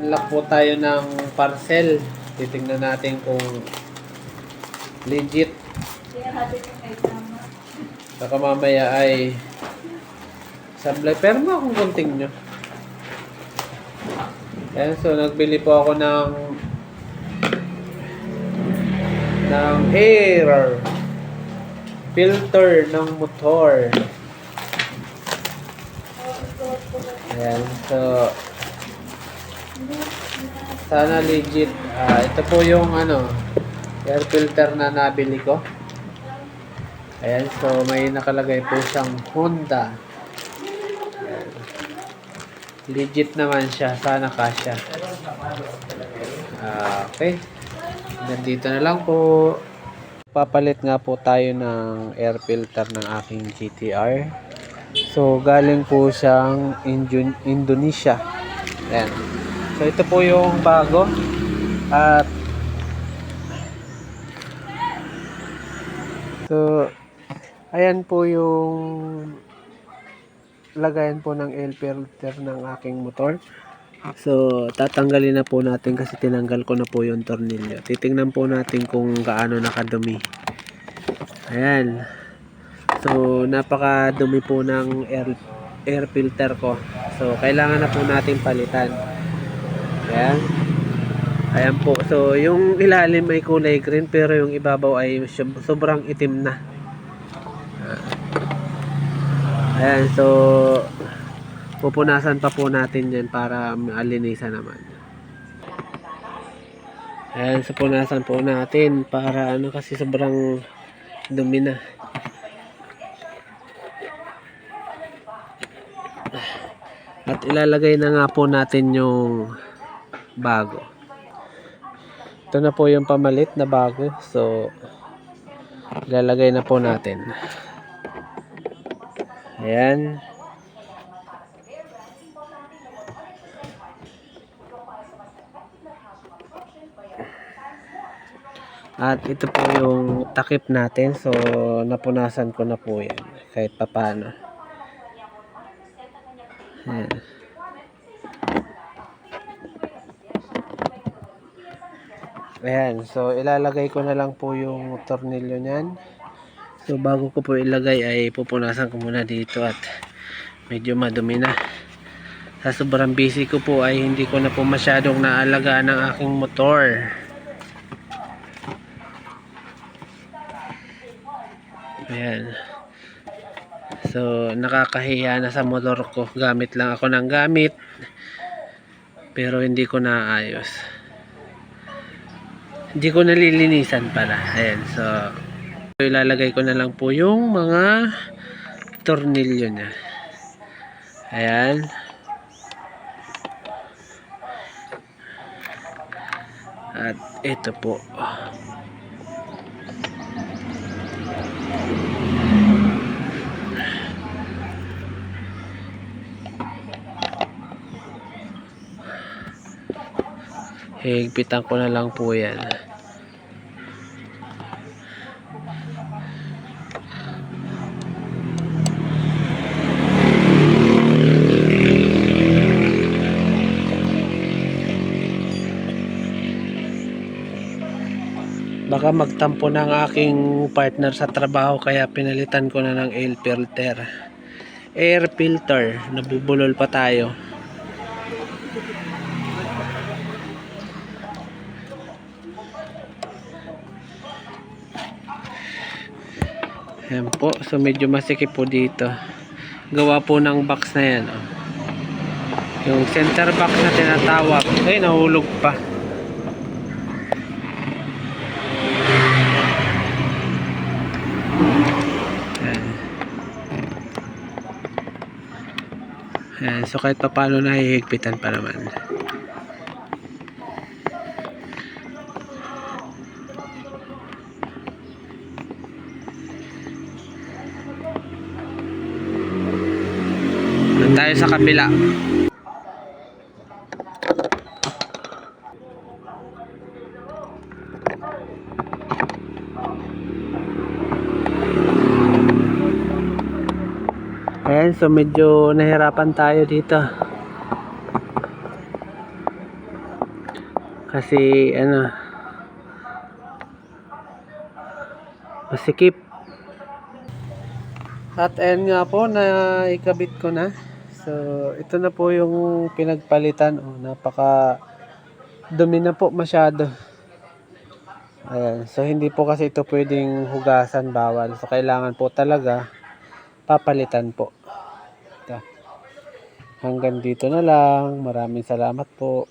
Unlock po tayo ng parcel. Titingnan natin kung legit. Baka mamaya ay sablay. Pero mga kung konting nyo. Ayan, so nagbili po ako ng ng air filter ng motor. Ayan, so sana legit. Ah, ito po yung ano, air filter na nabili ko. Ayan, so may nakalagay po siyang Honda. Legit naman siya. Sana kasya. Ah, okay. Nandito na lang po. Papalit nga po tayo ng air filter ng aking GTR. So, galing po siyang Indon- Indonesia. Ayan. So, ito po yung bago. At So, ayan po yung lagayan po ng air filter ng aking motor. So, tatanggalin na po natin kasi tinanggal ko na po yung tornilyo. Titingnan po natin kung gaano nakadumi. Ayan. So, napakadumi po ng air, air filter ko. So, kailangan na po natin palitan. Ayan. Ayan po. So, yung ilalim ay kulay green pero yung ibabaw ay sob- sobrang itim na. Ayan. So, pupunasan pa po natin yan para maalinisan naman. Ayan. So, punasan po natin para ano kasi sobrang dumi na. At ilalagay na nga po natin yung bago. Ito na po yung pamalit na bago. So, ilalagay na po natin. Ayan. At ito po yung takip natin. So, napunasan ko na po yan. Kahit papano. Ayan. Ayan, so ilalagay ko na lang po yung tornilyo niyan. So bago ko po ilagay ay pupunasan ko muna dito at medyo madumi na. Sa sobrang busy ko po ay hindi ko na po masyadong naalagaan ng aking motor. Ayan. So nakakahiya na sa motor ko. Gamit lang ako ng gamit. Pero hindi ko naayos hindi ko nalilinisan pala. Ayan so ilalagay ko na lang po yung mga tornilyo nya ayan. At ito po higpitan ko na lang po yan. Baka magtampo ng aking partner sa trabaho kaya pinalitan ko na ng air filter. Air filter nabubulol pa tayo Ayan po, so medyo masikip po dito. Gawa po ng box na yan. Oh. Yung center box na tinatawag. Ay, nahulog pa. Ayan. Ayan, so kahit pa paano nahihigpitan pa naman. Tayo sa kabila. Ayan, so medyo nahirapan tayo dito. Kasi ano masikip. At ayan nga po na ikabit ko na. So ito na po yung pinagpalitan. Oh, napaka dumi na po masyado. Ayan. So hindi po kasi ito pwedeng hugasan bawal. So kailangan po talaga papalitan po. Ito. Hanggang dito na lang. Maraming salamat po.